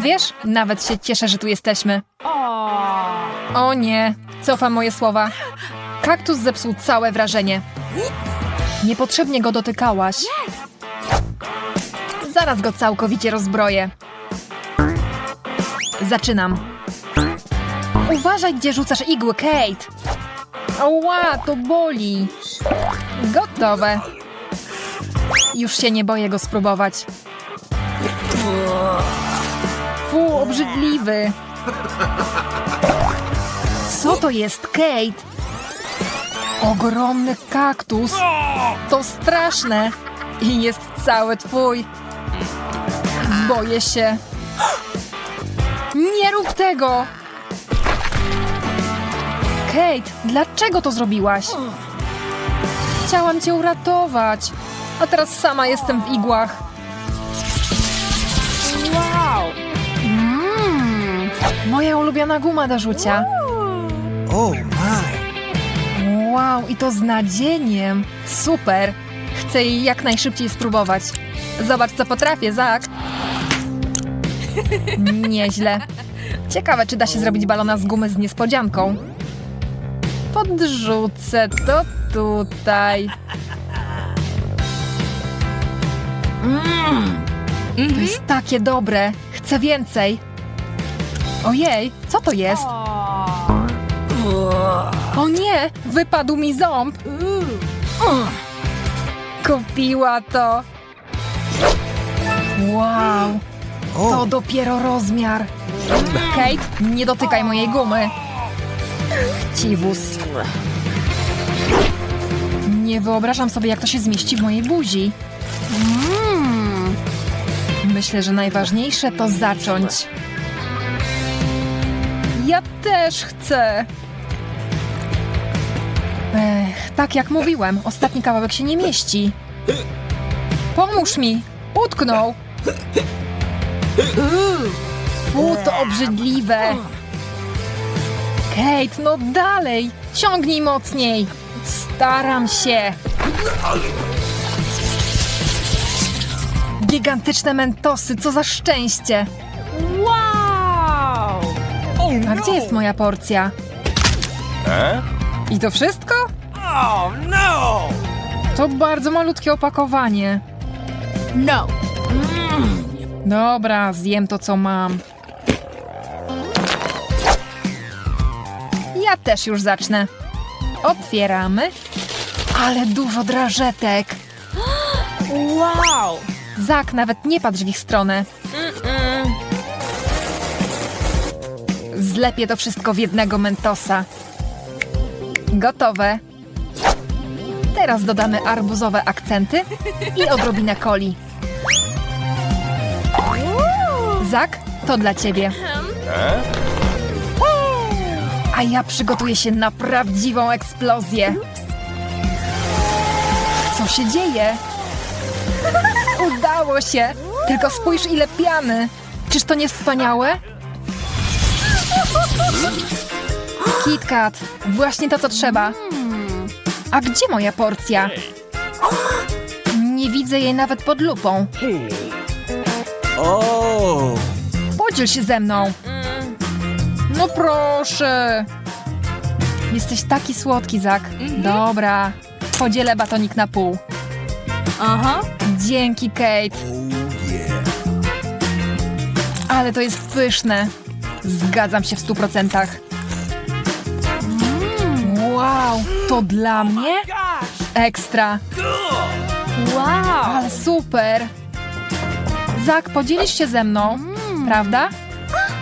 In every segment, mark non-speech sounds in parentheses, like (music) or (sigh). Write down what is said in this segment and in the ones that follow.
Wiesz, nawet się cieszę, że tu jesteśmy. O nie, cofam moje słowa. Kaktus zepsuł całe wrażenie. Niepotrzebnie go dotykałaś. Zaraz go całkowicie rozbroję. Zaczynam. Uważaj, gdzie rzucasz igły, Kate. Ała, to boli. Gotowe. Już się nie boję go spróbować. Fu, obrzydliwy. Co to jest, Kate? Ogromny kaktus. To straszne. I jest cały twój. Boję się. Nie rób tego! Kate, dlaczego to zrobiłaś? Chciałam cię uratować, a teraz sama jestem w igłach. Moja ulubiona guma do rzucia. Oh my. Wow, i to z nadzieniem. Super. Chcę jej jak najszybciej spróbować. Zobacz, co potrafię, Zak. Nieźle. Ciekawe, czy da się zrobić balona z gumy z niespodzianką. Podrzucę to tutaj. Mmm, to jest takie dobre. Chcę więcej. Ojej, co to jest? O nie, wypadł mi ząb. Kupiła to. Wow, to dopiero rozmiar. Kate, nie dotykaj mojej gumy. Chciwus. Nie wyobrażam sobie, jak to się zmieści w mojej buzi. Mm. Myślę, że najważniejsze to zacząć. Ja też chcę. Ech, tak jak mówiłem, ostatni kawałek się nie mieści. Pomóż mi! Utknął! Fu, to obrzydliwe! Kate, no dalej! Ciągnij mocniej! Staram się! Gigantyczne mentosy, co za szczęście! A gdzie jest moja porcja? I to wszystko? oh no! To bardzo malutkie opakowanie. No! Dobra, zjem to, co mam. Ja też już zacznę. Otwieramy. Ale dużo drażetek. (gasps) Wow! Zak, nawet nie patrz w ich stronę. Zlepię to wszystko w jednego mentosa. Gotowe. Teraz dodamy arbuzowe akcenty i odrobinę coli. Zak, to dla ciebie. A ja przygotuję się na prawdziwą eksplozję. Co się dzieje? Udało się! Tylko spójrz ile piany! Czyż to nie wspaniałe? KitKat, właśnie to co trzeba. A gdzie moja porcja? Nie widzę jej nawet pod lupą. Podziel się ze mną. No proszę. Jesteś taki słodki, Zak. Dobra, podzielę batonik na pół. Aha! Dzięki, Kate. Ale to jest pyszne. Zgadzam się w stu procentach. Wow, to dla mnie? Ekstra. Wow! Ale super. Zak, podzielisz się ze mną, prawda?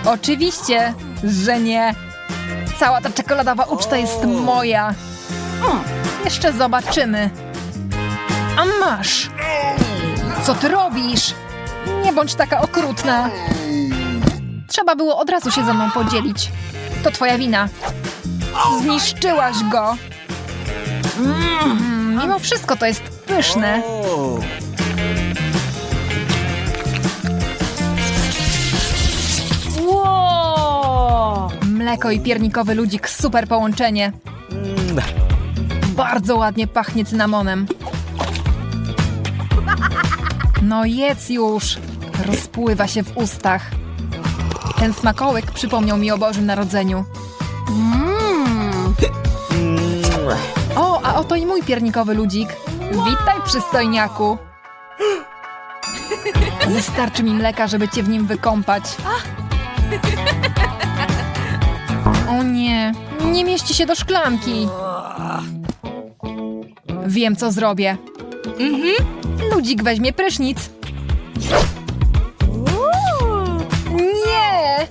Oczywiście, że nie. Cała ta czekoladowa uczta jest moja. Jeszcze zobaczymy. A masz. Co ty robisz? Nie bądź taka okrutna. Trzeba było od razu się ze mną podzielić. To twoja wina. Zniszczyłaś go. Mm, mimo wszystko to jest pyszne. Wow! Mleko i piernikowy ludzik, super połączenie. Mm. Bardzo ładnie pachnie cynamonem. No jedz już. Rozpływa się w ustach. Ten smakołyk przypomniał mi o Bożym Narodzeniu. Mmm. O, a oto i mój piernikowy ludzik. Witaj, przystojniaku. Wystarczy mi mleka, żeby cię w nim wykąpać. O nie, nie mieści się do szklanki. Wiem, co zrobię. Ludzik weźmie prysznic. Nie!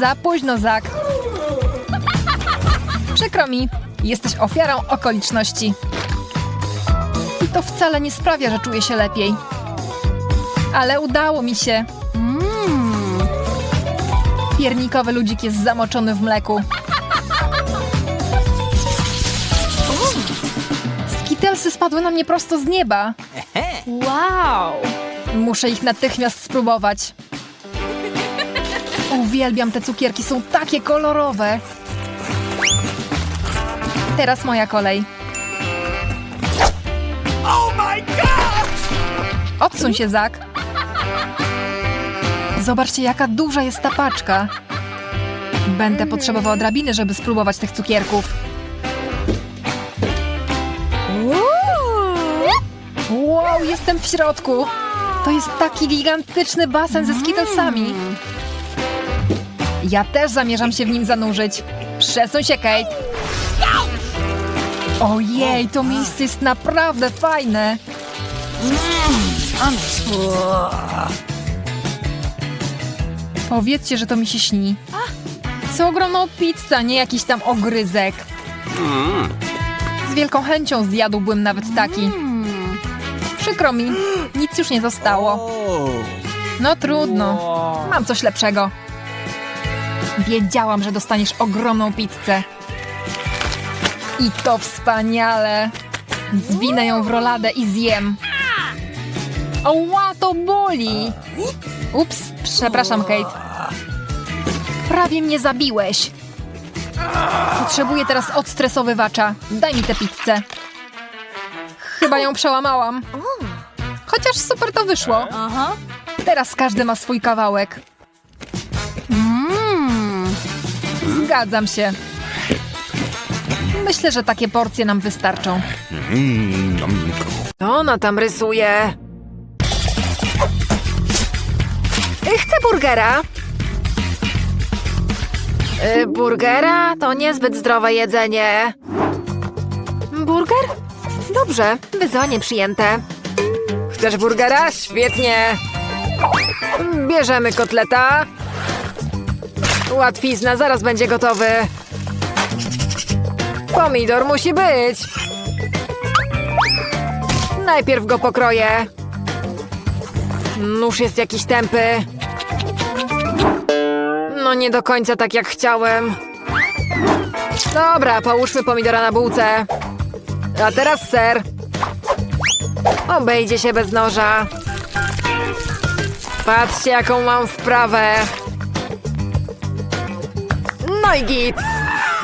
Za późno, Zak. Przykro mi, jesteś ofiarą okoliczności. I to wcale nie sprawia, że czuję się lepiej. Ale udało mi się. Mmm. Piernikowy ludzik jest zamoczony w mleku. Skitelsy spadły na mnie prosto z nieba. Wow. Muszę ich natychmiast spróbować. Uwielbiam te cukierki, są takie kolorowe. Teraz moja kolej. Oh! Odsuń się, Zak. Zobaczcie, jaka duża jest ta paczka. Będę potrzebował drabiny, żeby spróbować tych cukierków. Wow, jestem w środku. To jest taki gigantyczny basen ze skittlesami. Ja też zamierzam się w nim zanurzyć. Przesuń się, Kate. Ojej, to miejsce jest naprawdę fajne. Powiedzcie, że to mi się śni. Co ogromną pizza, nie jakiś tam ogryzek. Z wielką chęcią zjadłbym nawet taki. Przykro mi, nic już nie zostało. No trudno, mam coś lepszego. Wiedziałam, że dostaniesz ogromną pizzę. I to wspaniale. Zwinę ją w roladę i zjem. Oła, to boli. Ups, przepraszam, Kate. Prawie mnie zabiłeś. Potrzebuję teraz odstresowywacza. Daj mi tę pizzę. Chyba ją przełamałam. Chociaż super to wyszło. Teraz każdy ma swój kawałek. Mmm. Zgadzam się. Myślę, że takie porcje nam wystarczą. To ona tam rysuje. Chcę burgera. Y, burgera to niezbyt zdrowe jedzenie. Burger? Dobrze, wyzwanie przyjęte. Chcesz burgera? Świetnie. Bierzemy kotleta. Łatwizna, zaraz będzie gotowy. Pomidor musi być. Najpierw go pokroję. Nóż jest jakiś tępy. No nie do końca tak jak chciałem. Dobra, połóżmy pomidora na bułce. A teraz ser. Obejdzie się bez noża. Patrzcie, jaką mam wprawę. No i git.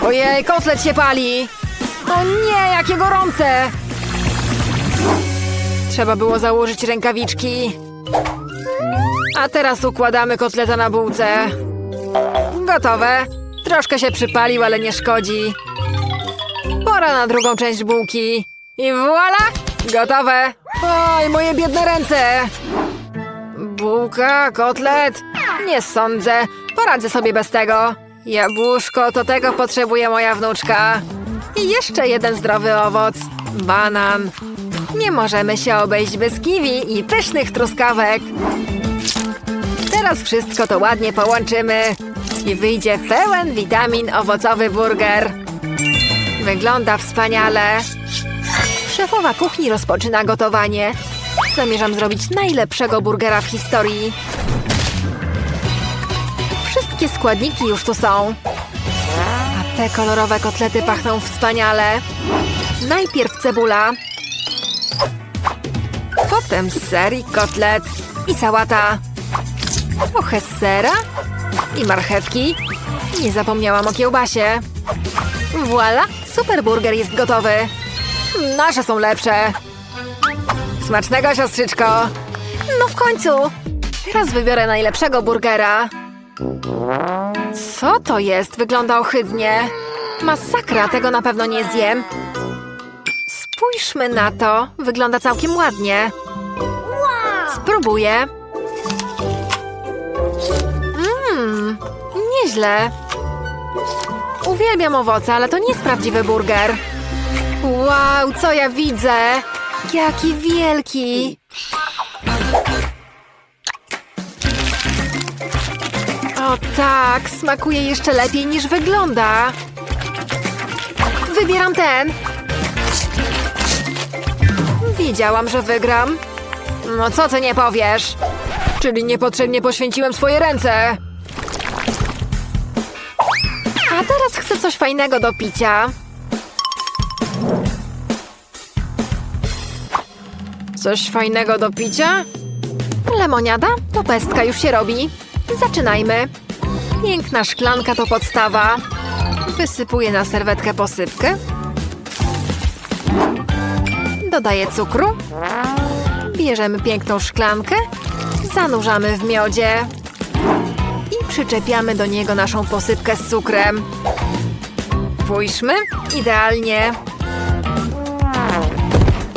Ojej, kotlet się pali. O nie, jakie gorące. Trzeba było założyć rękawiczki. A teraz układamy kotleta na bułce. Gotowe. Troszkę się przypalił, ale nie szkodzi. Pora na drugą część bułki. I voila! Gotowe. Oj, moje biedne ręce. Bułka, kotlet? Nie sądzę. Poradzę sobie bez tego. Jabłuszko, to tego potrzebuje moja wnuczka. I jeszcze jeden zdrowy owoc. Banan. Nie możemy się obejść bez kiwi i pysznych truskawek. Teraz wszystko to ładnie połączymy. I wyjdzie pełen witamin owocowy burger. Wygląda wspaniale. Szefowa kuchni rozpoczyna gotowanie. Zamierzam zrobić najlepszego burgera w historii. Składniki już tu są. A te kolorowe kotlety pachną wspaniale. Najpierw cebula. Potem ser i kotlet. I sałata. Trochę sera. I marchewki. Nie zapomniałam o kiełbasie. Voila! Super burger jest gotowy. Nasze są lepsze. Smacznego, siostrzyczko. No w końcu. Teraz wybiorę najlepszego burgera. Co to jest? Wygląda ohydnie. Masakra, tego na pewno nie zjem. Spójrzmy na to. Wygląda całkiem ładnie. Spróbuję. Mmm, nieźle. Uwielbiam owoce, ale to nie jest prawdziwy burger. Wow, co ja widzę? Jaki wielki! O tak, smakuje jeszcze lepiej niż wygląda. Wybieram ten. Wiedziałam, że wygram. No co ty nie powiesz? Czyli niepotrzebnie poświęciłem swoje ręce. A teraz chcę coś fajnego do picia. Coś fajnego do picia? Lemoniada? To pestka już się robi. Zaczynajmy. Piękna szklanka to podstawa. Wysypuję na serwetkę posypkę. Dodaję cukru. Bierzemy piękną szklankę. Zanurzamy w miodzie. I przyczepiamy do niego naszą posypkę z cukrem. Spójrzmy. Idealnie.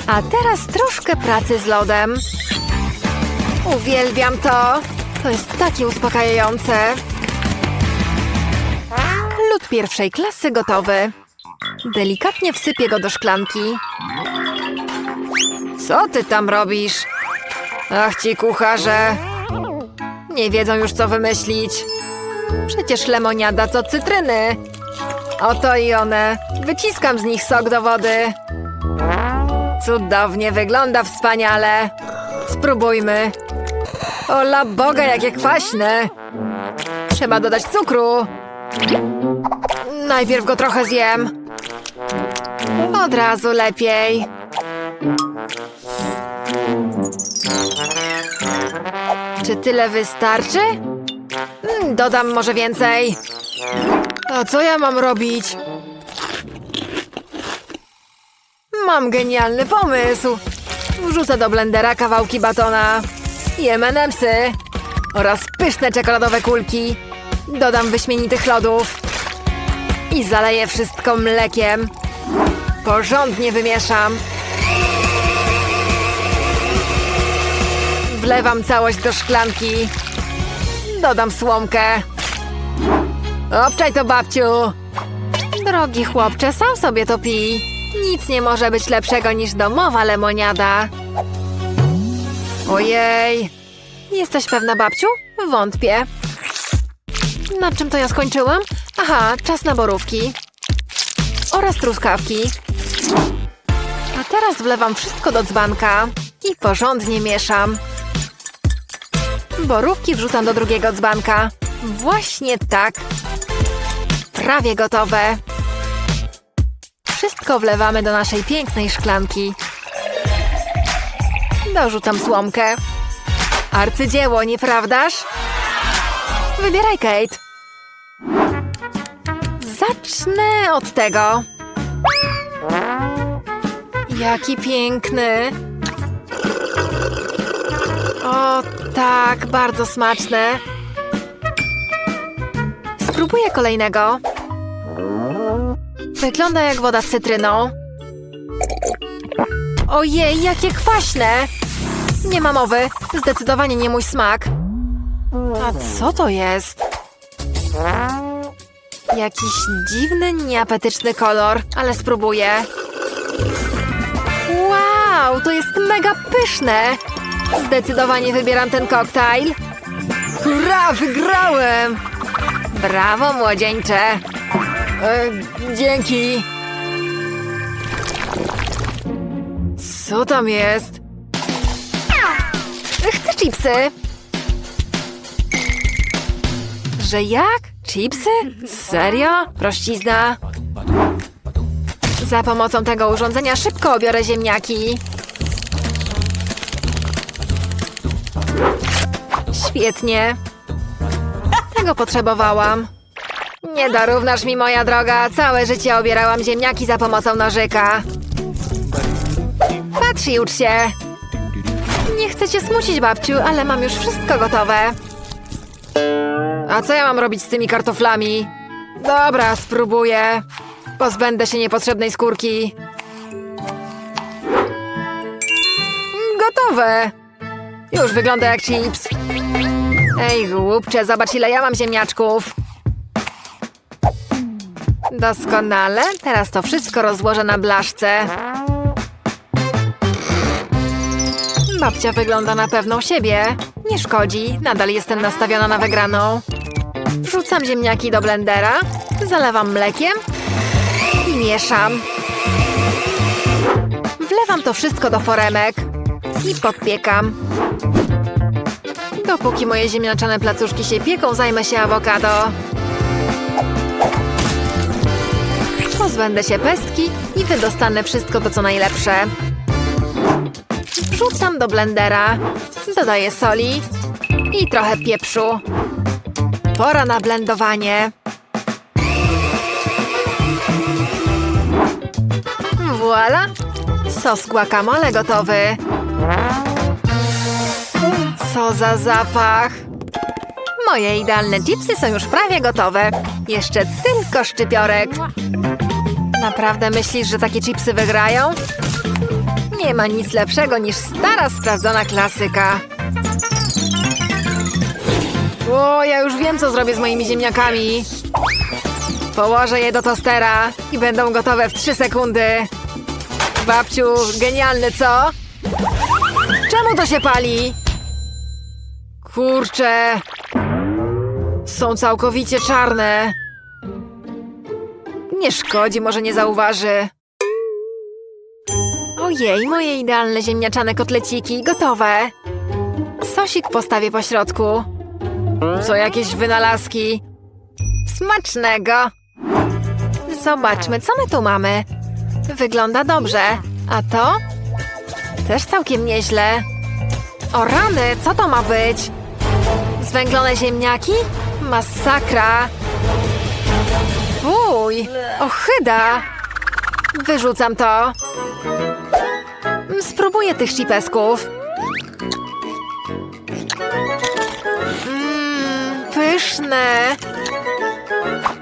A teraz troszkę pracy z lodem. Uwielbiam to. To jest takie uspokajające. Lód pierwszej klasy gotowy. Delikatnie wsypię go do szklanki. Co ty tam robisz? Ach ci kucharze. Nie wiedzą już co wymyślić. Przecież lemoniada to cytryny. Oto i one. Wyciskam z nich sok do wody. Cudownie, wygląda wspaniale. Spróbujmy. Ola Boga, jakie kwaśne. Trzeba dodać cukru. Najpierw go trochę zjem. Od razu lepiej. Czy tyle wystarczy? Mm, Dodam może więcej. A co ja mam robić? Mam genialny pomysł. Wrzucę do blendera kawałki batona i M&M'sy oraz pyszne czekoladowe kulki. Dodam wyśmienitych lodów i zaleję wszystko mlekiem. Porządnie wymieszam. Wlewam całość do szklanki. Dodam słomkę. Obczaj to, babciu. Drogi chłopcze, sam sobie to pij. Nic nie może być lepszego niż domowa lemoniada. Ojej. Jesteś pewna, babciu? Wątpię. Na czym to ja skończyłam? Aha, czas na borówki. Oraz truskawki. A teraz wlewam wszystko do dzbanka i porządnie mieszam. Borówki wrzucam do drugiego dzbanka. Właśnie tak. Prawie gotowe. Wszystko wlewamy do naszej pięknej szklanki. Dorzucam słomkę. Arcydzieło, nieprawdaż? Wybieraj, Kate. Zacznę od tego. Jaki piękny. O, tak, bardzo smaczne. Spróbuję kolejnego. Wygląda jak woda z cytryną. Ojej, jakie kwaśne! Nie ma mowy, zdecydowanie nie mój smak. A co to jest? Jakiś dziwny, nieapetyczny kolor, ale spróbuję. Wow, to jest mega pyszne! Zdecydowanie wybieram ten koktajl. Hurra, wygrałem! Brawo, młodzieńcze! E, dzięki! Co tam jest? Chipsy! Że jak? Chipsy? Serio? Prościzna? Za pomocą tego urządzenia szybko obiorę ziemniaki. Świetnie. Tego potrzebowałam. Nie dorównasz mi, moja droga. Całe życie obierałam ziemniaki za pomocą nożyka. Patrz i ucz się. Nie chcę cię smucić, babciu, ale mam już wszystko gotowe. A co ja mam robić z tymi kartoflami? Dobra, spróbuję. Pozbędę się niepotrzebnej skórki. Gotowe. Już wygląda jak chips. Ej, głupcze, zobacz ile ja mam ziemniaczków. Doskonale. Teraz to wszystko rozłożę na blaszce. Babcia wygląda na pewną siebie. Nie szkodzi, nadal jestem nastawiona na wygraną. Wrzucam ziemniaki do blendera, zalewam mlekiem i mieszam. Wlewam to wszystko do foremek i podpiekam. Dopóki moje ziemniaczane placuszki się pieką, zajmę się awokado. Pozbędę się pestki i wydostanę wszystko to, co najlepsze. Wrzucam do blendera, dodaję soli i trochę pieprzu. Pora na blendowanie. Voila! Sos guacamole gotowy. Co za zapach! Moje idealne chipsy są już prawie gotowe. Jeszcze tylko szczypiorek. Naprawdę myślisz, że takie chipsy wygrają? Nie ma nic lepszego niż stara, sprawdzona klasyka. O, ja już wiem, co zrobię z moimi ziemniakami. Położę je do tostera i będą gotowe w 3 sekundy. Babciu, genialne, co? Czemu to się pali? Kurczę. Są całkowicie czarne. Nie szkodzi, może nie zauważy. Ojej, moje idealne ziemniaczane kotleciki, gotowe. Sosik postawię po środku. Co jakieś wynalazki. Smacznego. Zobaczmy, co my tu mamy. Wygląda dobrze. A to? Też całkiem nieźle. O rany, co to ma być? Zwęglone ziemniaki? Masakra. Uj, ochyda. Wyrzucam to. Spróbuję tych chipesków. Mmm, pyszne.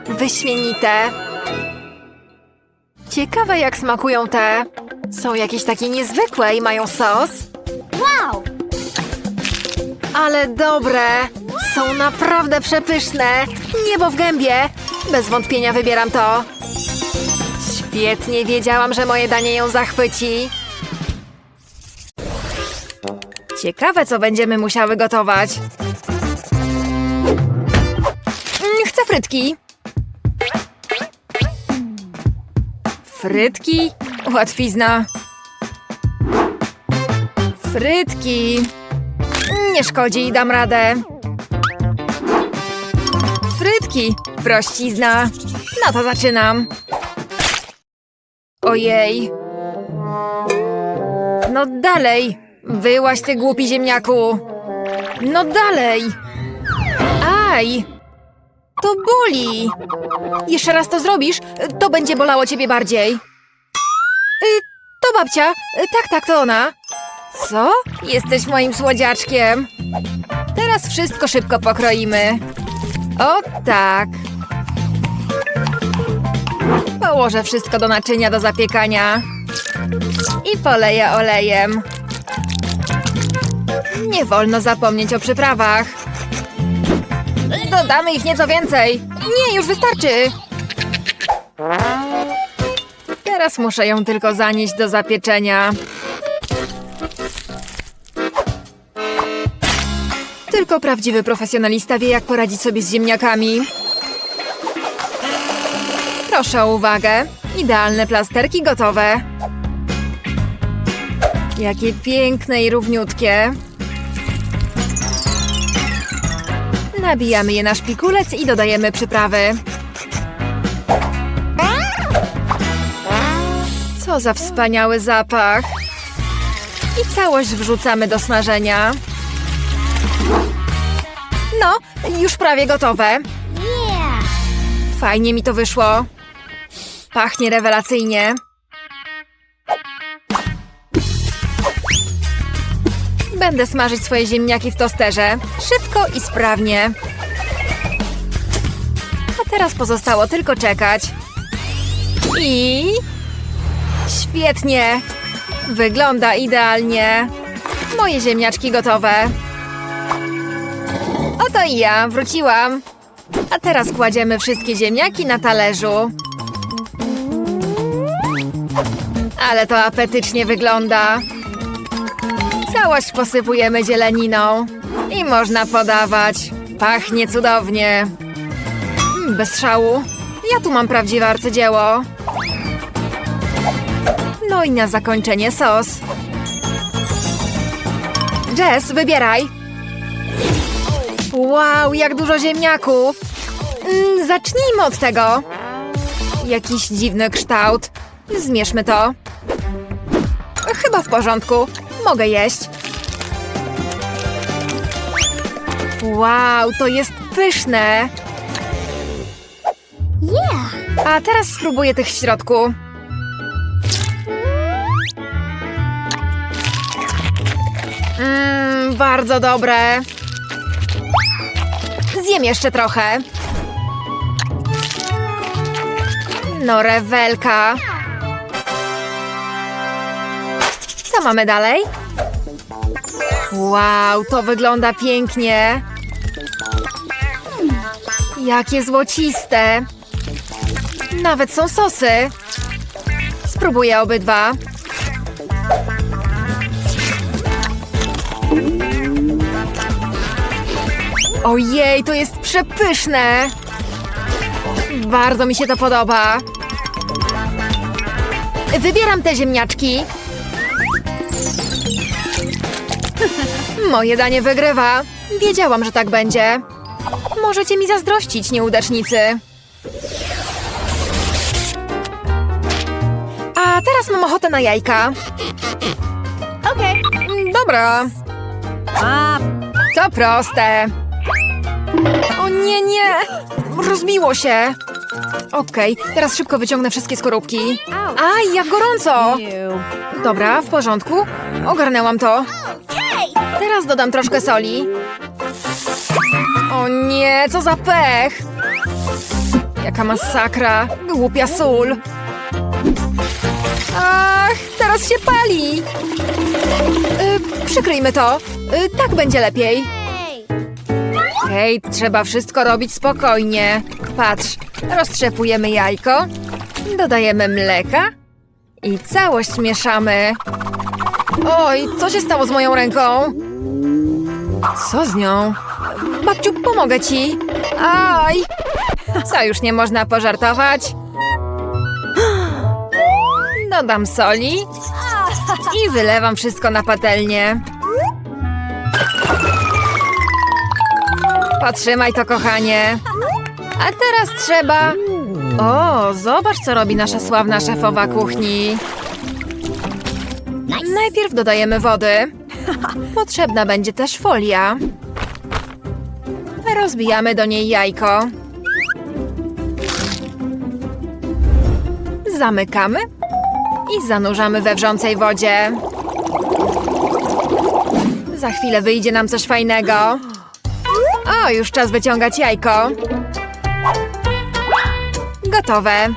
Wyśmienite. Ciekawe jak smakują te. Są jakieś takie niezwykłe i mają sos. Wow! Ale dobre. Są naprawdę przepyszne. Niebo w gębie. Bez wątpienia wybieram to. Świetnie wiedziałam, że moje danie ją zachwyci. Ciekawe, co będziemy musiały gotować. Mm, Chcę frytki. Frytki? Łatwizna. Frytki. Nie szkodzi, dam radę. Frytki, prościzna. No to zaczynam. Ojej. No dalej. Wyłaś ty głupi ziemniaku. No dalej. Aj. To boli. Jeszcze raz to zrobisz, to będzie bolało ciebie bardziej. Y, to babcia. Y, Tak, tak, to ona. Co? Jesteś moim słodziaczkiem. Teraz wszystko szybko pokroimy. O tak. Położę wszystko do naczynia do zapiekania. I poleję olejem. Nie wolno zapomnieć o przyprawach. Dodamy ich nieco więcej. Nie, już wystarczy. Teraz muszę ją tylko zanieść do zapieczenia. Tylko prawdziwy profesjonalista wie, jak poradzić sobie z ziemniakami. Proszę o uwagę. Idealne plasterki gotowe. Jakie piękne i równiutkie. Nabijamy je na szpikulec i dodajemy przyprawy. Co za wspaniały zapach. I całość wrzucamy do smażenia. No, już prawie gotowe. Fajnie mi to wyszło. Pachnie rewelacyjnie. Będę smażyć swoje ziemniaki w tosterze. Szybko i sprawnie. A teraz pozostało tylko czekać. I... Świetnie! Wygląda idealnie. Moje ziemniaczki gotowe. Oto i ja, wróciłam. A teraz kładziemy wszystkie ziemniaki na talerzu. Ale to apetycznie wygląda. Całość posypujemy zieleniną. I można podawać. Pachnie cudownie. Mm, Bez szału. Ja tu mam prawdziwe arcydzieło. No i na zakończenie sos. Jess, wybieraj. Wow, jak dużo ziemniaków. Mm, zacznijmy od tego. Jakiś dziwny kształt. Zmierzmy to. Chyba w porządku. Mogę jeść. Wow, to jest pyszne. Yeah. A teraz spróbuję tych w środku. Mmm, bardzo dobre. Zjem jeszcze trochę. No, rewelka. Co mamy dalej? Wow, to wygląda pięknie. Jakie złociste. Nawet są sosy. Spróbuję obydwa. Ojej, to jest przepyszne! Bardzo mi się to podoba. Wybieram te ziemniaczki. Moje danie wygrywa. Wiedziałam, że tak będzie. Możecie mi zazdrościć, nieudacznicy. A teraz mam ochotę na jajka. Okay. Mm, Dobra. To proste. O nie, nie! Rozbiło się. Okej, teraz szybko wyciągnę wszystkie skorupki. Aj, jak gorąco! Dobra, w porządku. Ogarnęłam to. Teraz dodam troszkę soli. O nie, co za pech! Jaka masakra! Głupia sól! Ach, teraz się pali! Y, przykryjmy to. Y, tak będzie lepiej. Kate, trzeba wszystko robić spokojnie. Patrz, roztrzepujemy jajko, dodajemy mleka i całość mieszamy. Oj, co się stało z moją ręką? Co z nią? Babciu, pomogę ci. Aj! Co, już nie można pożartować? Dodam soli i wylewam wszystko na patelnię. Potrzymaj to, kochanie. A teraz trzeba... O, zobacz, co robi nasza sławna szefowa kuchni. Najpierw dodajemy wody. Potrzebna będzie też folia. Rozbijamy do niej jajko. Zamykamy i zanurzamy we wrzącej wodzie. Za chwilę wyjdzie nam coś fajnego. O, już czas wyciągać jajko. Gotowe.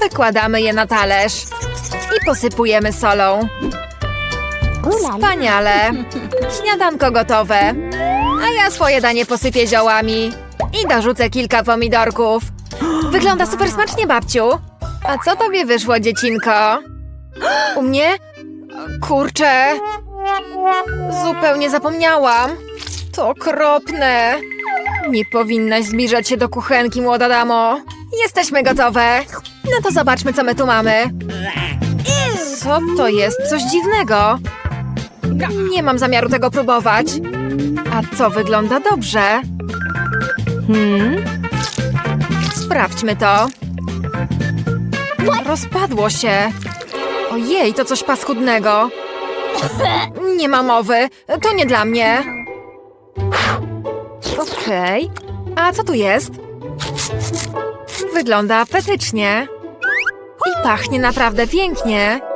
Wykładamy je na talerz i posypujemy solą. Wspaniale. Śniadanko gotowe. A ja swoje danie posypię ziołami i dorzucę kilka pomidorków. Wygląda super smacznie, babciu. A co tobie wyszło, dziecinko? U mnie? Kurczę. Zupełnie zapomniałam. To okropne. Nie powinnaś zbliżać się do kuchenki, młoda damo. Jesteśmy gotowe. No to zobaczmy, co my tu mamy. Co to jest? Coś dziwnego. Nie mam zamiaru tego próbować. A to wygląda dobrze. Hmm? Sprawdźmy to. Rozpadło się. Ojej, to coś paskudnego. Nie ma mowy. To nie dla mnie. Okej. A co tu jest? Wygląda apetycznie. I pachnie naprawdę pięknie.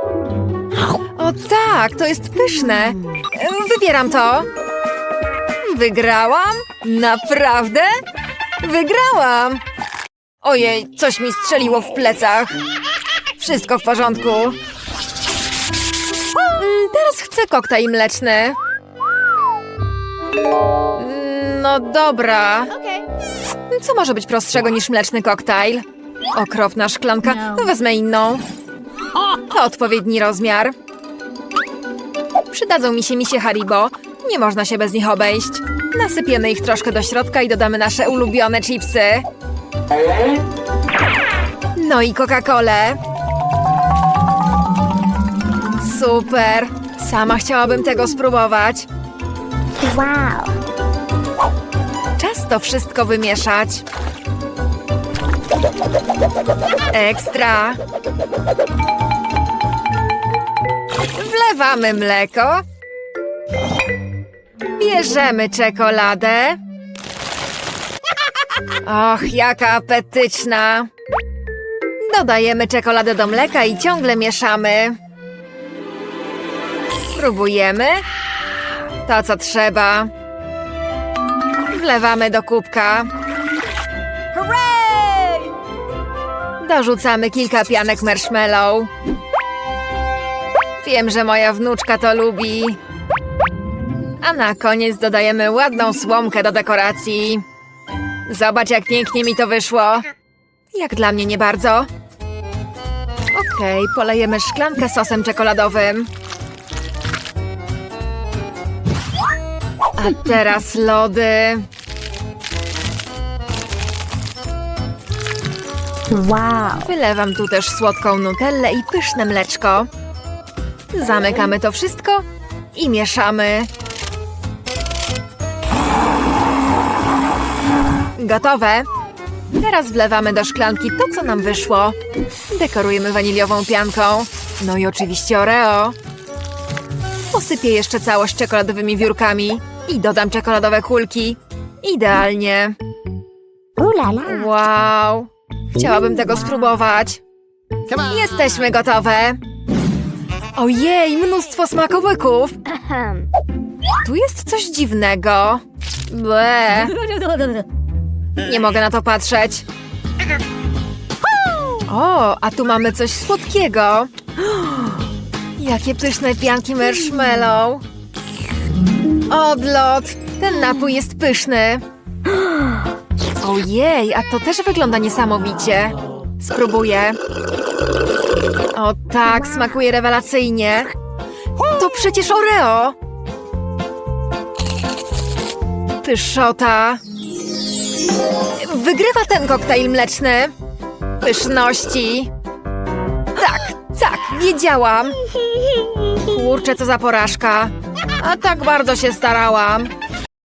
O tak, to jest pyszne. Wybieram to. Wygrałam? Naprawdę? Wygrałam! Ojej, coś mi strzeliło w plecach. Wszystko w porządku. Mm, Teraz chcę koktajl mleczny. Mm, No dobra. Co może być prostszego niż mleczny koktajl? Okropna szklanka. Wezmę inną. To odpowiedni rozmiar. Przydadzą mi się misie Haribo. Nie można się bez nich obejść. Nasypiemy ich troszkę do środka i dodamy nasze ulubione chipsy. No i Coca-Colę. Super. Sama chciałabym tego spróbować. Wow. Czas to wszystko wymieszać. Ekstra. Wlewamy mleko. Bierzemy czekoladę. Och, jaka apetyczna. Dodajemy czekoladę do mleka i ciągle mieszamy. Próbujemy. To, co trzeba. Wlewamy do kubka. Dorzucamy kilka pianek marshmallow. Wiem, że moja wnuczka to lubi. A na koniec dodajemy ładną słomkę do dekoracji. Zobacz, jak pięknie mi to wyszło. Jak dla mnie nie bardzo. Okej, polejemy szklankę sosem czekoladowym. A teraz lody. Wow. Wylewam tu też słodką nutellę i pyszne mleczko. Zamykamy to wszystko i mieszamy. Gotowe. Teraz wlewamy do szklanki to, co nam wyszło. Dekorujemy waniliową pianką. No i oczywiście Oreo. Posypię jeszcze całość czekoladowymi wiórkami i dodam czekoladowe kulki. Idealnie. Wow! Chciałabym tego spróbować. Jesteśmy gotowe. Ojej, mnóstwo smakołyków. Tu jest coś dziwnego. Ble. Nie mogę na to patrzeć. O, a tu mamy coś słodkiego. Jakie pyszne pianki marshmallow. Odlot. Ten napój jest pyszny. Ojej, a to też wygląda niesamowicie. Spróbuję. O tak, smakuje rewelacyjnie. To przecież Oreo. Pyszota. Wygrywa ten koktajl mleczny. Pyszności. Tak, tak, wiedziałam. Kurczę, co za porażka. A tak bardzo się starałam.